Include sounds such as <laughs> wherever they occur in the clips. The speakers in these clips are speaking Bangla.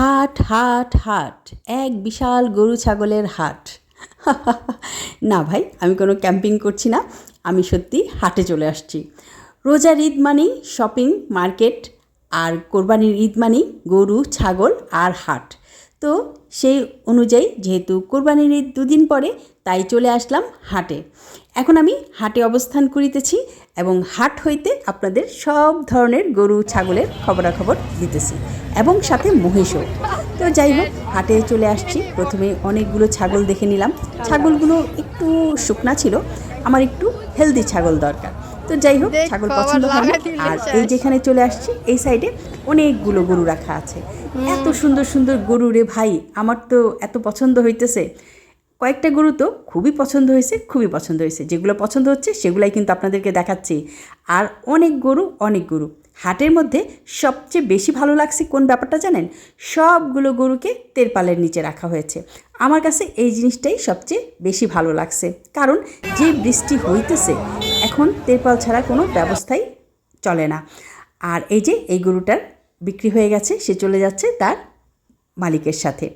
হাট হাট হাট, এক বিশাল গরু ছাগলের হাট। <laughs> না ভাই, আমি কোনো ক্যাম্পিং করছি না, আমি সত্যি হাটে চলে আসছি। রোজার ঈদ মানেই শপিং, মার্কেট, আর কোরবানির ঈদ মানেই গরু, ছাগল আর হাট। তো সেই অনুযায়ী যেহেতু কোরবানির ঈদ দুদিন পরে, তাই চলে আসলাম হাটে। এখন আমি হাটে অবস্থান করিতেছি এবং হাট হইতে আপনাদের সব ধরনের গরু, ছাগলের খবরাখবর দিতেছি এবং সাথে মহিষও। তো যাই হোক, হাটে চলে আসছি। প্রথমে অনেকগুলো ছাগল দেখে নিলাম। ছাগলগুলো একটু শুকনা ছিল, আমার একটু হেলদি ছাগল দরকার। তো যাই হোক ছাগল পছন্দ হয় আর। এই যেখানে চলে আসছি এই সাইডে অনেকগুলো গরু রাখা আছে। এত সুন্দর সুন্দর গরু রে ভাই আমার তো এত পছন্দ হইতেছে। কয়েকটা গরু তো খুবই পছন্দ হয়েছে খুবই পছন্দ হয়েছে। যেগুলো পছন্দ হচ্ছে সেগুলাই কিন্তু আপনাদেরকে দেখাচ্ছি। আর অনেক গরু অনেক গরু। হাটের মধ্যে সবচেয়ে বেশি ভালো লাগছে কোন ব্যাপারটা জানেন? সবগুলো গরুকে তেরপালের নিচে রাখা হয়েছে। আমার কাছে এই জিনিসটাই সবচেয়ে বেশি ভালো লাগছে। কারণ যে বৃষ্টি হইতেছে এখন তেরপাল ছাড়া কোনো ব্যবস্থাই চলে না। আর এই যে এই গরুটার বিক্রি হয়ে গেছে, সে চলে যাচ্ছে তার মালিকের সাথে।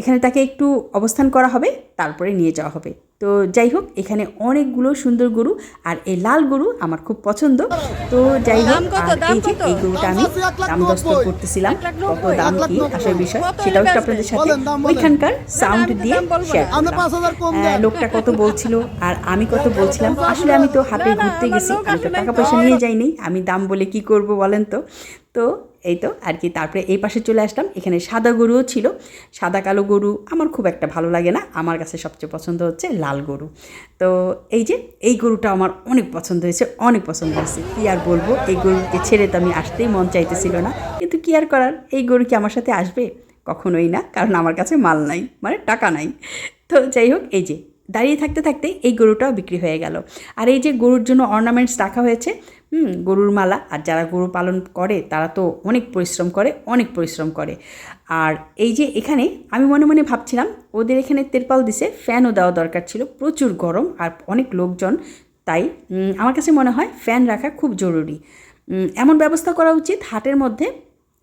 এখানে তাকে একটু অবস্থান করা হবে তারপরে নিয়ে যাওয়া হবে। তো যাই হোক এখানে অনেকগুলো সুন্দর গরু আর এই লাল গরু আমার খুব পছন্দ। তো যাই হোক এই যে এই গরুটা আমি দাম দস্ত করতেছিলাম। কত দাম কি? আসার বিষয় সেটাও একটু আপনাদের সাথে। ওইখানকার সাউন্ড দিয়ে শেয়ার। লোকটা কত বলছিল আর আমি কত বলছিলাম আসলে আমি তো না, ঘুরতে গেছি আমি তো টাকা পয়সা নিয়ে যাইনি আমি দাম বলে কি করব বলেন তো? তো এই তো আর কি, তারপরে এই পাশে চলে আসলাম। এখানে সাদা গরুও ছিল। সাদা কালো গরু আমার খুব একটা ভালো লাগে না। আমার কাছে সবচেয়ে পছন্দ হচ্ছে লাল গরু। তো এই যে, এই গরুটা আমার অনেক পছন্দ হয়েছে, অনেক পছন্দ হয়েছে। কী আর বলব, এই গরুকে ছেড়ে তো আমি আসতেই মন চাইতেছিল না। কিন্তু কী আর করার, এই গরু কি আমার সাথে আসবে? কখনোই না, কারণ আমার কাছে মাল নাই মানে টাকা নাই। তো যাই হোক, এই যে, দাঁড়িয়ে থাকতে থাকতে এই গরুটাও বিক্রি হয়ে গেল। আর এই যে গরুর জন্য অর্নামেন্টস রাখা হয়েছে হুম, গরুর মালা। আর যারা গরু পালন করে, তারা তো অনেক পরিশ্রম করে, অনেক পরিশ্রম করে। আর এই যে এখানে আমি মনে মনে ভাবছিলাম, ওদের এখানে তেরপাল দিছে, ফ্যানও দেওয়া দরকার ছিল, প্রচুর গরম আর অনেক লোকজন। তাই আমার কাছে মনে হয় ফ্যান রাখা খুব জরুরি। এমন ব্যবস্থা করা উচিত হাটের মধ্যে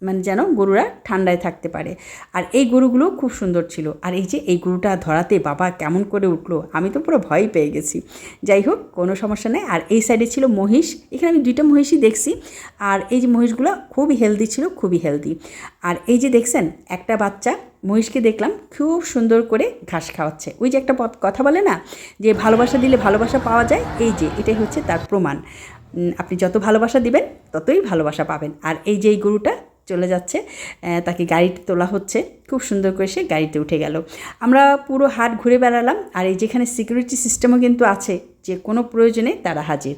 মানে যেন গরুরা ঠান্ডায় থাকতে পারে। আর এই গরুগুলো খুব সুন্দর ছিল। আর এই যে এই গরুটা ধরাতে বাবা কেমন করে উঠল, আমি তো পুরো ভয় পেয়ে গেছি। যাই হোক, কোনো সমস্যা নেই। আর এই সাইডে ছিল মহিষ। এখানে আমি দুইটা মহিষই দেখছি। আর এই যে মহিষগুলো খুবই হেলদি ছিল, খুবই হেলদি আর এই যে দেখছেন, একটা বাচ্চা মহিষকে দেখলাম খুব সুন্দর করে ঘাস খাওয়াচ্ছে। ওই যে একটা কথা বলে না যে ভালোবাসা দিলে ভালোবাসা পাওয়া যায়? এই যে, এটাই হচ্ছে তার প্রমাণ। আপনি যত ভালোবাসা দিবেন, ততই ভালোবাসা পাবেন। আর এই যে এই গরুটা চলে যাচ্ছে তাকে গাড়িতে তোলা হচ্ছে। খুব সুন্দর করে সে গাড়িতে উঠে গেল। আমরা পুরো হাট ঘুরে বেড়ালাম, আর এই যেখানে সিকিউরিটি সিস্টেমও কিন্তু আছে, যে কোনো প্রয়োজনে তারা হাজির।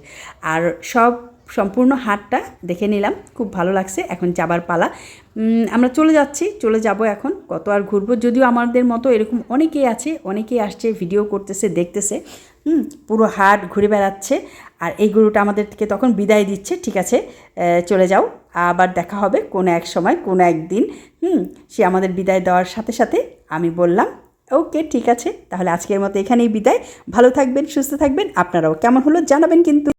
আর সব সম্পূর্ণ হাটটা দেখে নিলাম, খুব ভালো লাগছে, এখন যাবার পালা। আমরা চলে যাচ্ছি, চলে যাব এখন, কত আর ঘুরবো? যদিও আমাদের মতো এরকম অনেকেই আছে, অনেকেই আসছে ভিডিও করতেছে, দেখতেছে। হুম, পুরো হাট ঘুরে বেড়াচ্ছে, আর এই গরুটা আমাদেরকে তখন বিদায় দিচ্ছে, ঠিক আছে চলে যাও। আবার দেখা হবে কোনো এক সময়, কোনো একদিন হুম, সে আমাদের বিদায় দেওয়ার সাথে সাথে আমি বললাম, ওকে, ঠিক আছে। তাহলে আজকের মতো এখানেই বিদায়। ভালো থাকবেন, সুস্থ থাকবেন। আপনারাও কেমন হলো জানাবেন কিন্তু।